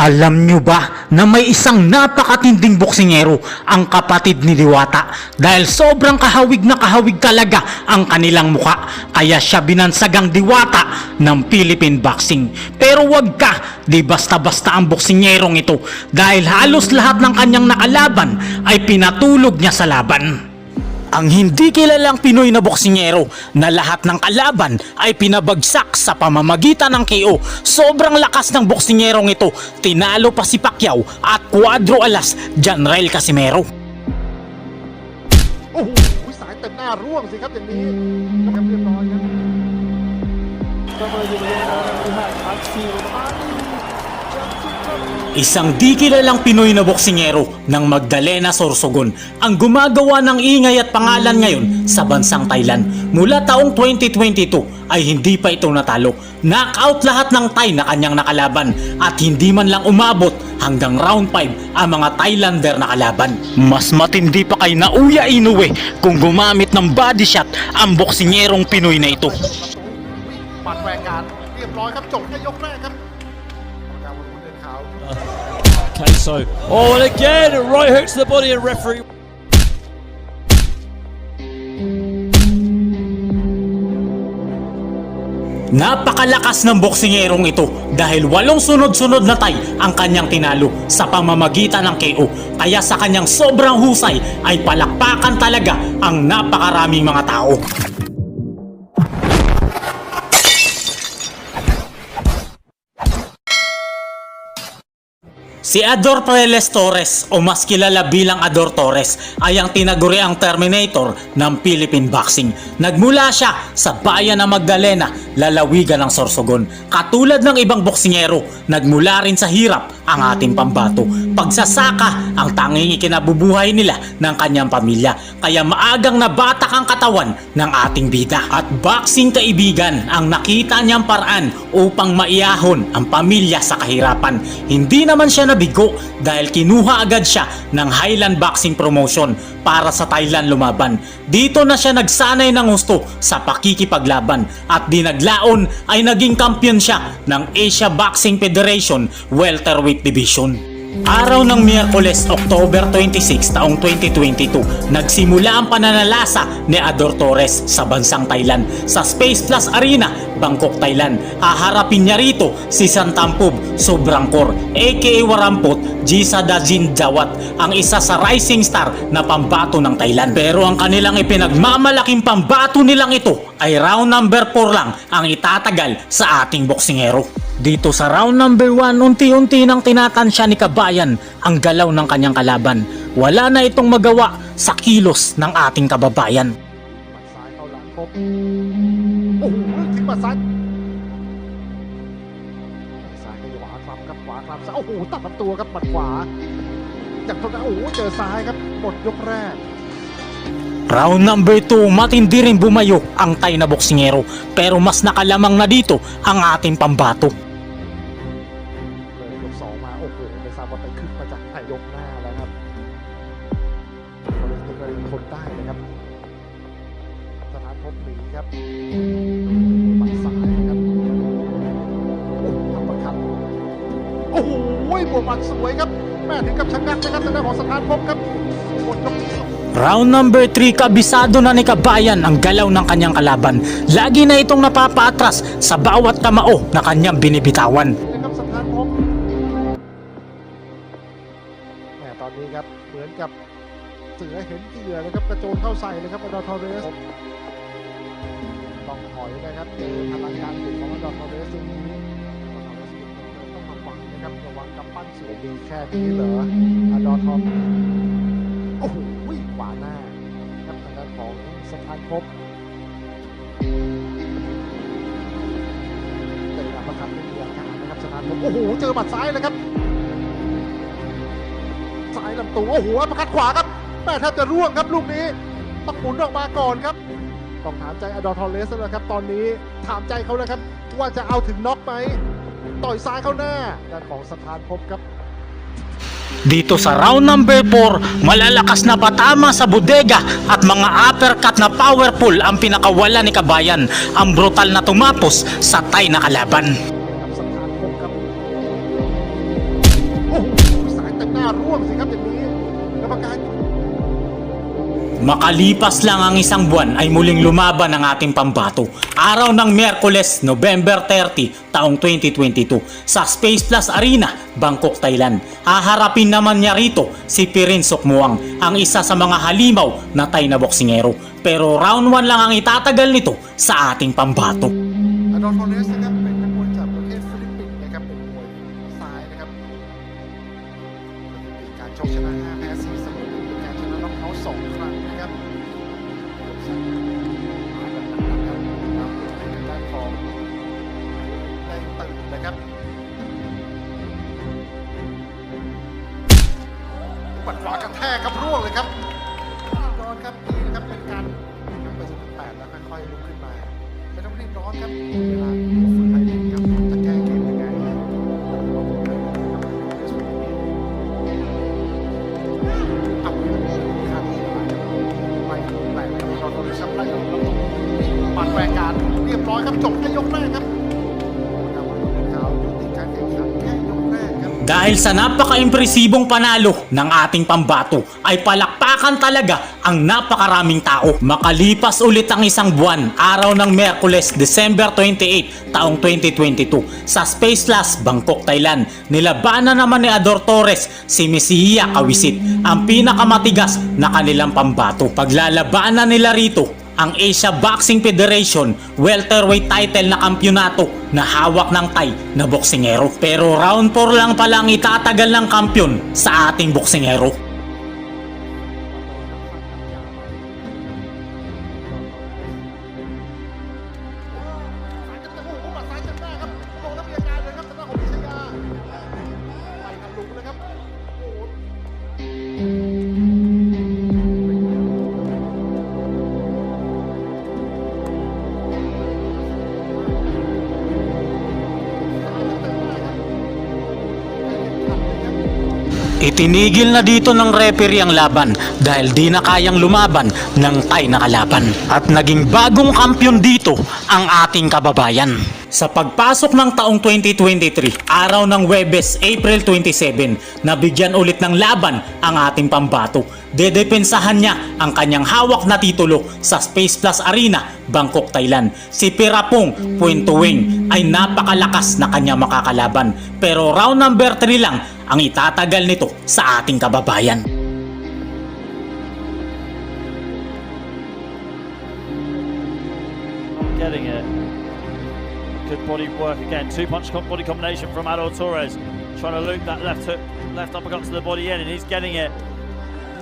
Alam nyo ba na may isang napakatinding boksingero ang kapatid ni Diwata dahil sobrang kahawig na kahawig talaga ang kanilang muka kaya siya binansagang Diwata ng Philippine Boxing. Pero wag ka, di basta-basta ang boksingerong ito dahil halos lahat ng kanyang nakalaban ay pinatulog niya sa laban ang hindi kilalang Pinoy na boksingero na lahat ng kalaban ay pinabagsak sa pamamagitan ng KO. Sobrang lakas ng boksingerong ito, tinalo pa si Pacquiao at Cuadro Alas, Janrel Casimero. Oh, sa akin na ruwang sikat yung lihi. Nagkapilit ako yan. Tama yung mga ang siyo. Isang di kilalang Pinoy na boksingero ng Magdalena Sorsogon ang gumagawa ng ingay at pangalan ngayon sa bansang Thailand. Mula taong 2022 ay hindi pa ito natalo. Knockout lahat ng Thai na kanyang nakalaban at hindi man lang umabot hanggang round 5 ang mga Thailander na kalaban. Mas matindi pa kay Nauya Inoue kung gumamit ng body shot ang boksingerong Pinoy na ito. So oh, and again, right hook to the body and referee. Napakalakas ng boksingerong ito dahil walong sunod-sunod na tay ang kanyang tinalo sa pamamagitan ng KO. Kaya sa kanyang sobrang husay ay palakpakan talaga ang napakaraming mga tao. Si Ador Preles Torres o mas kilala bilang Ador Torres ay ang tinaguriang Terminator ng Philippine Boxing. Nagmula siya sa bayan ng Magdalena, lalawigan ng Sorsogon. Katulad ng ibang boksingero, nagmula rin sa hirap ang ating pambato. Pagsasaka ang tanging ikinabubuhay nila ng kanyang pamilya. Kaya maagang nabatak ang katawan ng ating bida. At boxing kaibigan ang nakita niyang paraan upang maiyahon ang pamilya sa kahirapan. Hindi naman siya nabigo dahil kinuha agad siya ng Highland Boxing Promotion para sa Thailand lumaban. Dito na siya nagsanay ng gusto sa pakikipaglaban at dinaglaon ay naging kampiyon siya ng Asia Boxing Federation Welterweight Division. Araw ng Miyerkules, October 26 taong 2022, nagsimula ang pananalasa ni Ador Torres sa bansang Thailand sa Space Plus Arena, Bangkok, Thailand. Haharapin niya rito si Santampub Sobrangkor aka Warampot Jisa Dajin Jawat, ang isa sa rising star na pambato ng Thailand. Pero ang kanilang ipinagmamalaking pambato nilang ito ay round number 4 lang ang itatagal sa ating boksingero. Dito sa round number 1, unti-unti nang tinatansya ni Kabayan ang galaw ng kanyang kalaban. Wala na itong magawa sa kilos ng ating kababayan. หมัดซ้ายเข้าหลังครบโอ้โหทิ้งหมัดซ้ายซ้ายกับขวาครับครับขวาครับซ้ายโอ้โหตัดลำตัวครับหมัดขวาจากตรงนั้นโอ้โหเจอซ้ายครับหมดยกแรก Round number 2, matindi rin bumayo ang Thai na boksingero pero mas nakalamang na dito ang ating pambato. เลยยกสองมาโอ้โหไม่ทราบว่าไปขึ้นมาจากไหนยกหน้าแล้วครับโรเลสเตอร์ทนได้เลยครับสถานพบหนีครับหมัดซ้ายนะครับโอ้โหอัปเปอร์คัตโอ้โหบวกหมัดสวยครับแม่ถึงกับชะงักนะครับทางด้านของสถานพบครับหมดยกที่สอง Round number 3, kabisado na ni Kabayan ang galaw ng kanyang kalaban. Lagi na itong napapaatras sa bawat kamao na kanyang binibitawan. นะครับสถานพบแหมตอนนี้ครับเหมือนกับเสือเห็นเหยื่อนะครับกระโจนเข้าใส่เลยครับอดอทอเรสต้องถอยนะครับเจอพลังงานของอดอทอเรสตรงนี้อดอทอเรสต้องระวังนะครับระวังกำปั้นสวยดีแค่นี้เหรออดอทอโอ้โหขวา หน้าครับทางด้านของสถานพบเจออัปเปร์คัตไม่มีอาการนะครับสถานพบโอ้โหเจอหมัดซ้ายเลยครับซ้ายลำตัวโอ้โหประคัดขวาครับแม่แทบจะร่วงครับลูกนี้ต้องหมุนออกมาก่อนครับต้องถามใจอดอทอร์เรสแล้วครับ ตอนนี้ถามใจเขาแล้วครับ ว่าจะเอาถึงน็อกไหมต่อยซ้ายเข้าหน้าด้านของสถานพบครับ Dito sa round number 4, malalakas na patama sa bodega at mga uppercut na powerful ang pinakawala ni Kabayan. Ang brutal na tumapos sa Thai na kalaban. Makalipas lang ang isang buwan ay muling lumaban ang ating pambato. Araw ng Miyerkules, November 30, taong 2022 sa Space Plus Arena, Bangkok, Thailand. Haharapin naman niya rito si Pirin Sukmuang, ang isa sa mga halimaw na Thai na boksingero. Pero round 1 lang ang itatagal nito sa ating pambato. อด นะครับปัดขวากระแทกครับร่วงเลยครับย้อนครับดีนะครับเป็นการนับไปถึงแปดแล้วค่อยๆลุกขึ้นมาไม่ต้องรีบร้อนครับเวลาฝึกให้ดีครับจะแก้เกมยังไงเอาข้างนี้ไม่แปลกเลยเราเราชับไล่เราต้องปัดแรงการเรียบร้อยครับจบแค่ยกแรกครับ Dahil sa napaka-impresibong panalo ng ating pambato ay palakpakan talaga ang napakaraming tao. Makalipas ulit ang isang buwan, araw ng Merkules, December 28, taong 2022 sa Space Plus, Bangkok, Thailand. Nilabanan naman ni Ador Torres si Messiah Kawisit, ang pinakamatigas na kanilang pambato. Paglalabanan nila rito ang Asia Boxing Federation welterweight title na kampyonato na hawak ng Thai na boksingero. Pero round 4 lang pala ang itatagal ng kampyon sa ating boksingero. Itinigil na dito ng referee ang laban dahil di na kayang lumaban ng Thai na kalaban. At naging bagong kampyon dito ang ating kababayan. Sa pagpasok ng taong 2023, araw ng Webes, April 27, nabigyan ulit ng laban ang ating pambato. Dedepensahan niya ang kanyang hawak na titulo sa Space Plus Arena, Bangkok, Thailand. Si Pirapong Puentuwing ay napakalakas na kanya makakalaban. Pero round number 3 lang ang itatagal nito sa ating kababayan. Getting it. Good body work again. Two punch body combination from Adol Torres. Trying to loop that left hook, left uppercut to the body in, and he's getting it.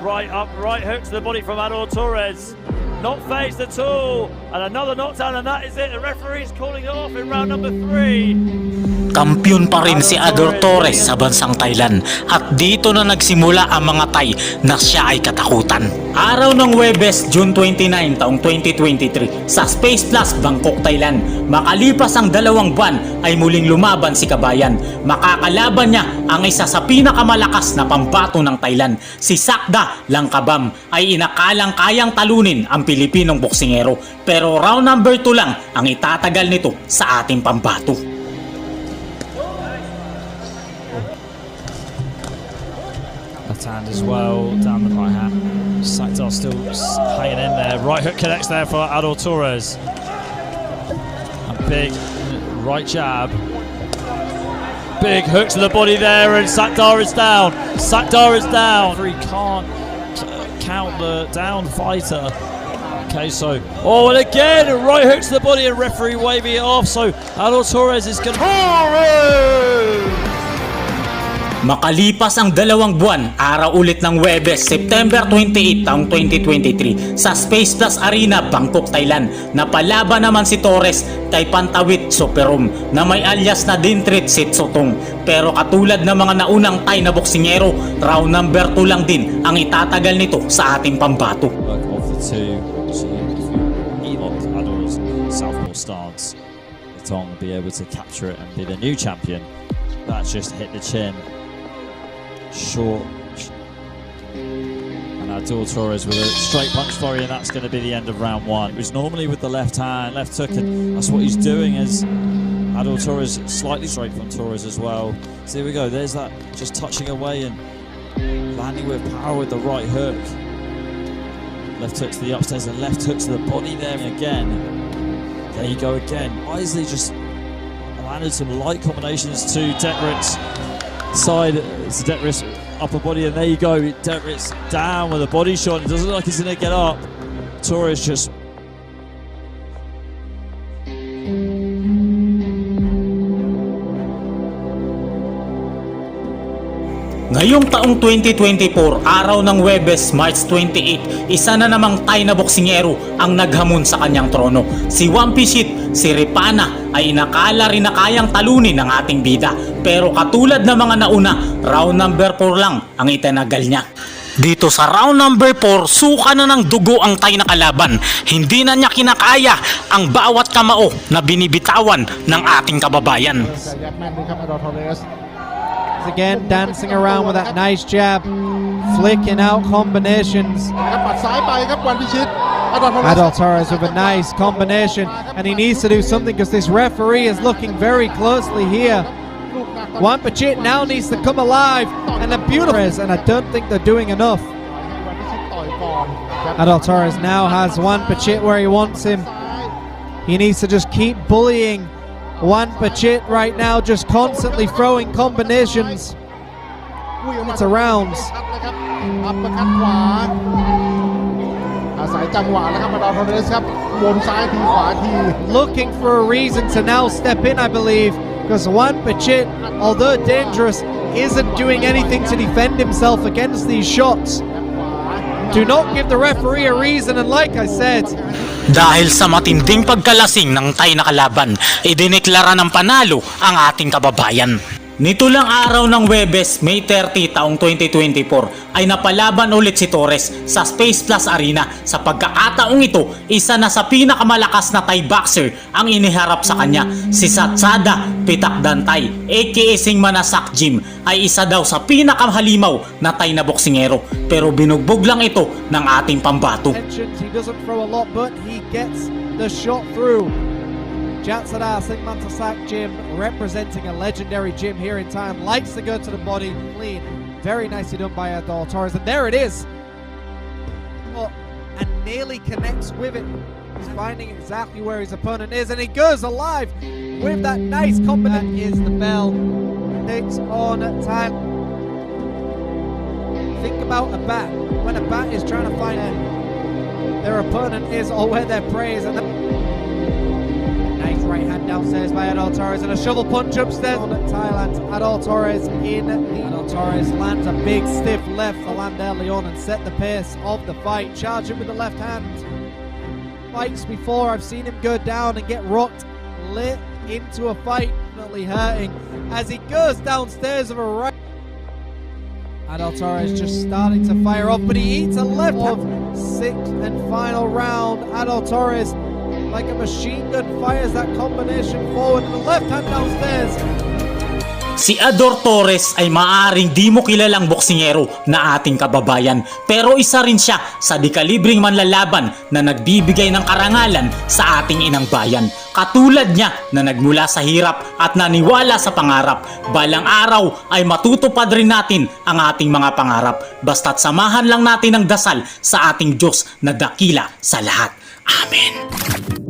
Right up, right hook to the body from Adol Torres. Not phased at all. And another knockdown, and that is it. The referee's calling it off in round number three. Kampiyon pa rin si Ador Torres sa bansang Thailand at dito na nagsimula ang mga Thai na siya ay katakutan. Araw ng Webes, June 29, taong 2023 sa Space Plus, Bangkok, Thailand. Makalipas ang dalawang buwan ay muling lumaban si Kabayan. Makakalaban niya ang isa sa pinakamalakas na pambato ng Thailand. Si Sakda Langkabam ay inakalang kayang talunin ang Pilipinong boksingero. Pero round number 2 lang ang itatagal nito sa ating pambato. Left hand as well, down the right hand. Sakdar still hanging in there. Right hook connects there for Adol Torres. A big right jab. Big hook to the body there, and Sakdar is down. Sakdar is down. He can't count the down fighter. Okay, so oh, and again right hook to the body, and referee waving it off. So Adol Torres is going to. Makalipas ang dalawang buwan, araw ulit ng Webes, September 28, taong 2023 sa Space Plus Arena, Bangkok, Thailand. Napalaban naman si Torres kay Pantawit Superum na may alias na Dintrit Sitsotong. Pero katulad ng mga naunang Thai na boksingero, round number 2 lang din ang itatagal nito sa ating pambato. be able to capture it and be the new champion. That's just hit the chin. Short. And Adol Torres with a straight punch flurry, and that's going to be the end of round one. It was normally with the left hand, left hook, and that's what he's doing as Adol Torres slightly straight from Torres as well. So here we go. There's that just touching away and landing with power with the right hook. Left hook to the upstairs and left hook to the body there again. There you go again. Isley just landed some light combinations to Detrit's side. It's Detrit's upper body, and there you go. Detrit's down with a body shot. It doesn't look like he's going to get up. Torres just Ngayong taong 2024, araw ng Webes, March 28, isa na namang Thai na boksingero ang naghamon sa kanyang trono. Si One Pisit, si Ripana ay inakala rin na kayang talunin ng ating bida pero katulad ng mga nauna, round number 4 lang ang itinagal niya. Dito sa round number 4, suka na ng dugo ang tay na kalaban. Hindi na niya kinakaya ang bawat kamao na binibitawan ng ating kababayan. Again, dancing around with that nice jab, flicking out combinations. Adol Torres with a nice combination, and he needs to do something because this referee is looking very closely here. ลูกหนัก Juan Pachit now needs to come alive, and a beautiful, and I don't think they're doing enough. ให้วันพิชิตต่อยก่อนครับ Adol Torres now has Juan Pachit where he wants him. ซ้าย He needs to just keep bullying Juan Pachit right now, just constantly throwing combinations. วิ่งออกมา It's a rounds. ชัดเลยครับอัปเปอร์คัตขวา อาศัยจังหวะแล้วครับอดอร์ทอเรสครับวนซ้ายทีขวาที looking for a reason to now step in, I believe, because Juan Pachit, although dangerous, isn't doing anything to defend himself against these shots. Do not give the referee a reason and like I said, dahil sa matinding pagkalasing ng tay na kalaban, idineklara ng panalo ang ating kababayan. Nito lang araw ng Webes, May 30 taong 2024 ay napalaban ulit si Torres sa Space Plus Arena. Sa pagkakataong ito, isa na sa pinakamalakas na Thai boxer ang iniharap sa kanya. Si Satsada Pitak Dantay aka Sing Manasak Jim ay isa daw sa pinakamahalimaw na Thai na boksingero pero binugbog lang ito ng ating pambato. he doesn't throw a lot, but he gets the shot through. Jatsada Singh Mantasak gym, representing a legendary gym here in town, likes to go to the body clean. Very nicely done by Adol Torres, and there it is. And nearly connects with it. He's finding exactly where his opponent is, and he goes alive with that nice combination. That is the bell. It's on time. Think about a bat. When a bat is trying to find their opponent is or where their prey is. And hand downstairs by Adol Torres and a shovel punch upstairs on Thailand. Adol Torres in the Adol Torres lands a big stiff left for Lander Leon and set the pace of the fight. Charging with the left hand. Fights before I've seen him go down and get rocked lit into a fight, definitely hurting as he goes downstairs of a right. Adol Torres just starting to fire off, but he eats a left of sixth and final round. Adol Torres, like a machine gun, fires that combination forward and the left hand downstairs. Si Ador Torres ay maaring di mo kilalang boksingero na ating kababayan pero isa rin siya sa dekalibreng manlalaban na nagbibigay ng karangalan sa ating inang bayan. Katulad niya na nagmula sa hirap at naniwala sa pangarap. Balang araw ay matutupad rin natin ang ating mga pangarap. Basta't samahan lang natin ng dasal sa ating Diyos na dakila sa lahat. Amen.